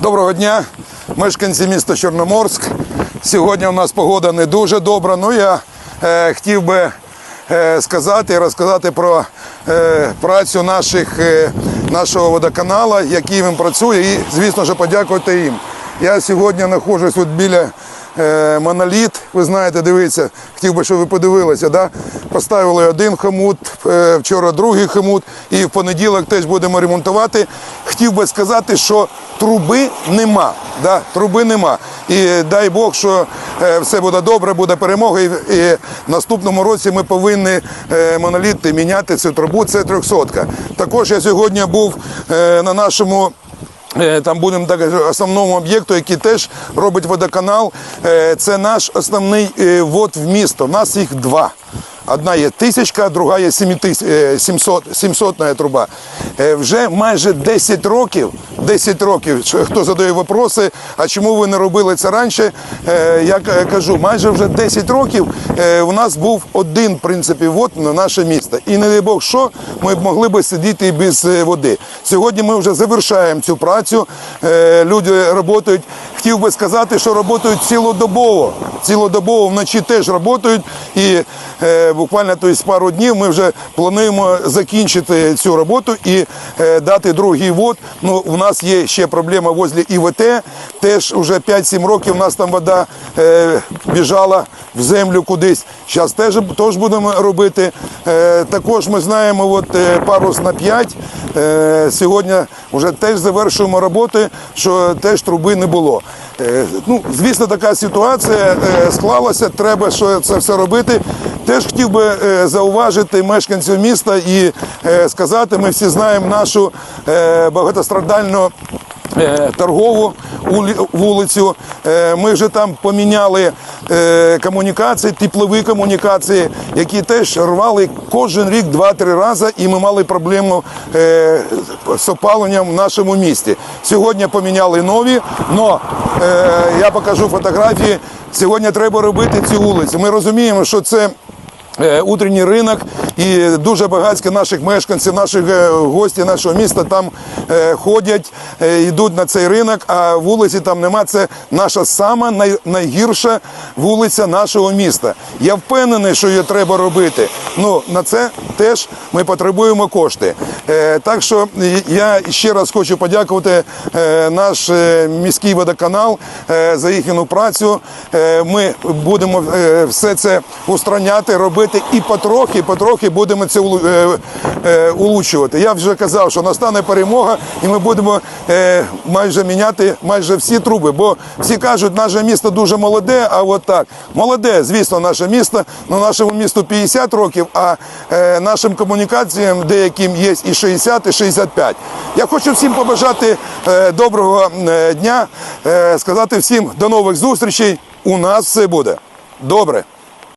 Доброго дня, мешканці міста Чорноморськ. Сьогодні у нас погода не дуже добра. Ну я е, хотів би е, сказати і розказати про е, працю наших, е, нашого водоканала, який він працює, і, звісно ж, подякувати їм. Я сьогодні знаходжусь от біля моноліт. Ви знаєте, дивіться, хотів би, щоб ви подивилися. Да? Поставили один хомут, е, вчора другий хомут, і в понеділок теж будемо ремонтувати. Хотів би сказати, що труби нема. Да? Труби нема. І дай Бог, що е, все буде добре, буде перемога. І, в наступному році ми повинні е, моноліти міняти цю трубу. Це 300. Також я сьогодні був е, на нашому. Е, Там будемо основному об'єкту, який теж робить водоканал. Е, Це наш основний вод в місто. У нас їх два. Одна є тисячка, друга є 700, 700 труба. Е, Вже майже 10 років, 10 років, хто задає вопроси, а чому ви не робили це раніше, Е, я кажу, майже вже 10 років е, у нас був один, в принципі, ввод на наше місто. І не дай Бог що, ми б могли б сидіти без е, води. Сьогодні ми вже завершаємо цю працю, Е, люди працюють. Хотів би сказати, що працюють цілодобово. Цілодобово вночі теж працюють. І е, буквально тобто, пару днів ми вже плануємо закінчити цю роботу і е, дати другий вод. Ну, у нас є ще проблема возле ІВТ. Теж вже 5-7 років у нас там вода е, біжала в землю кудись. Зараз теж, теж будемо робити. Е, також ми знаємо, от е, парус на 5. Е, сьогодні вже теж завершуємо роботи, що теж труби не було. Ну, звісно, така ситуація склалася, треба що це все робити. Теж хотів би зауважити мешканців міста і сказати, ми всі знаємо нашу багатострадальну торгову вулицю. Е, Ми вже там поміняли е, комунікації, теплові комунікації, які теж рвали кожен рік два-три рази, і ми мали проблему е, з опаленням в нашому місті. Сьогодні поміняли нові, але я покажу фотографії. Сьогодні треба робити цю вулицю. Ми розуміємо, що це. Утренній ринок і дуже багатько наших мешканців, наших е, гостей нашого міста там е, ходять, е, йдуть на цей ринок, а вулиці там нема. Це наша сама най, найгірша вулиця нашого міста. Я впевнений, що її треба робити. Ну на це теж ми потребуємо кошти. Так що я ще раз хочу подякувати наш міський водоканал за їхню працю. Ми будемо все це устраняти, робити і потрохи, потрохи будемо це е, е, улучшувати. Я вже казав, що настане перемога, і ми будемо е, майже міняти майже всі труби. Бо всі кажуть, наше місто дуже молоде, а от так. Молоде, звісно, наше місто, але нашому місту 50 років, а нашим комунікаціям деяким є і 60, і 65. Я хочу всім побажати доброго дня, сказати всім до нових зустрічей. У нас все буде добре.